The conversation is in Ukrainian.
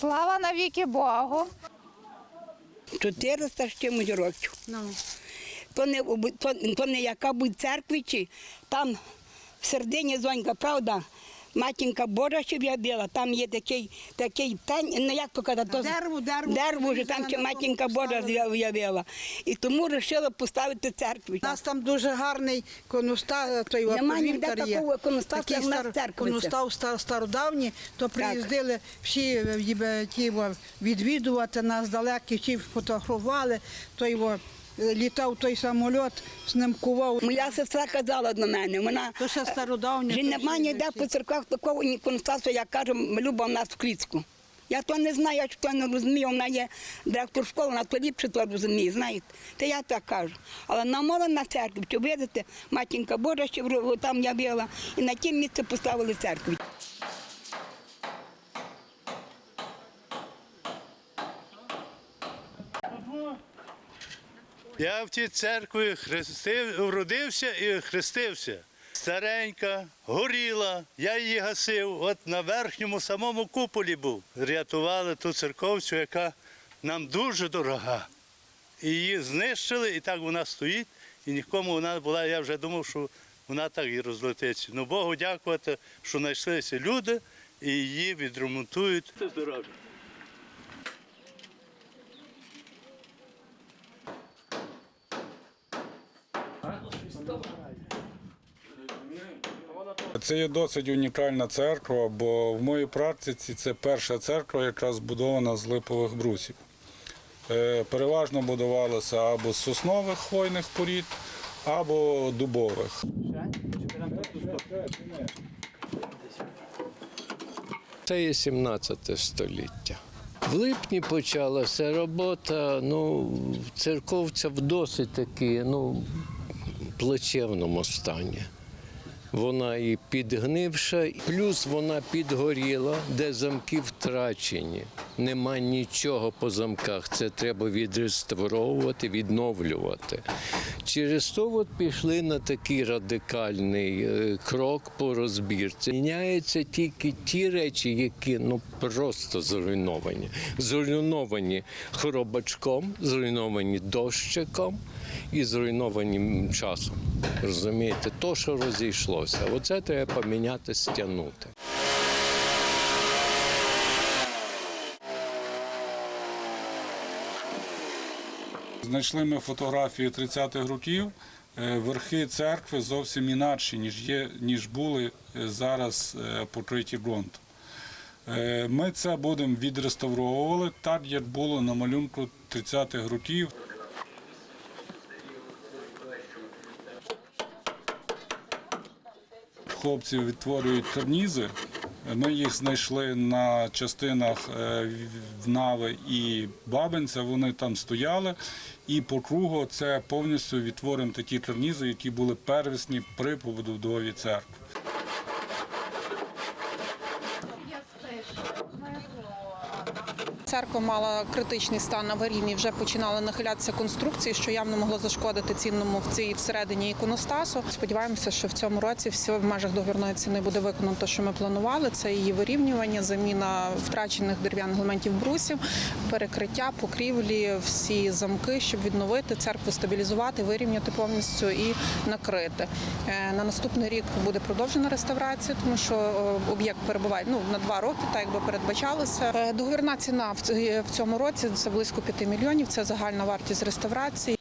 Слава навіки Богу. 400 з чимось років. Ну. То не, то, то не яка будь церкві, чи там в середині зонька, правда, матінка Божа ще в'ябила, там є такий, такий тень, ну як то казати, то, Дерево, дерево. дерево вже там ще матінка Божа в'явила. І тому вирішила поставити церкву. У нас там дуже гарний конуста, той Нема ніде є. такого конуста, як в нас церкви це. Конустав стар, стародавній, то приїздили всі е, їбе, ті, во, відвідувати нас далекі, всі фотографували, е, літав той самоліт, знимкував. Моя сестра казала до мене, вона То ще стародавнє. Вже то нема всі- ніде по церквах такого іконостасу, як каже Люба в нас в Кліцьку. Я то не знаю, я то не розумію, вона є директор школи, вона то ліпше то розуміє, знаєте. Та я так кажу. Але намола на церкві, що видите, матінка Божа в- там явила, і на тім місце поставили церкву. Я в тій церкві хрестив, родився і хрестився. Старенька, горіла, я її гасив, от на верхньому самому куполі був. Рятували ту церковцю, яка нам дуже дорога. І її знищили, і так вона стоїть, і нікому вона була, я вже думав, що вона так і розлетиться. Ну Богу дякувати, що знайшлися люди і її відремонтують. Це Здоров'я. Це є досить унікальна церква, бо в моїй практиці це перша церква, яка збудована з липових брусів. Е, Переважно будувалася або з соснових хвойних порід, або дубових. Це є 17 століття. В липні почалася робота. Ну, церковця досить таки ну, плачевному стані. Вона і підгнивша, плюс вона підгоріла, де замки втрачені. Нема нічого по замках. Це треба відреставровувати, відновлювати. Через то от пішли на такий радикальний е, крок по розбірці. Міняються тільки ті речі, які ну просто зруйновані. Зруйновані хробачком, зруйновані дощиком і зруйновані часом. Розумієте, то, що розійшлося, оце треба поміняти, стягнути. Знайшли ми фотографії 30-х років. Е, Верхи церкви зовсім інакші, ніж є, ніж були е, зараз е, покриті ґрунтом. Ми це будемо відреставровувати так, як було на малюнку 30-х років. Хлопці відтворюють карнізи. Ми їх знайшли на частинах е, Нави і Бабинця. Вони там стояли. І по кругу це повністю відтворимо такі карнізи, які були первісні при побудові церкви. Церква мала критичний стан аварійний, вже починали нахилятися конструкції, що явно могло зашкодити цінному в цій всередині іконостасу. Сподіваємося, що в цьому році все в межах договірної ціни буде виконано що ми планували. Це її вирівнювання, заміна втрачених дерев'яних елементів брусів, перекриття, покрівлі, всі замки, щоб відновити церкву, стабілізувати, вирівняти повністю і накрити. Е, На наступний рік буде продовжена реставрація, тому що е, об'єкт перебуває ну на два роки, так якби передбачалося. Е, Договірна ціна в ц- в цьому році це близько 5 мільйонів. Це загальна вартість реставрації.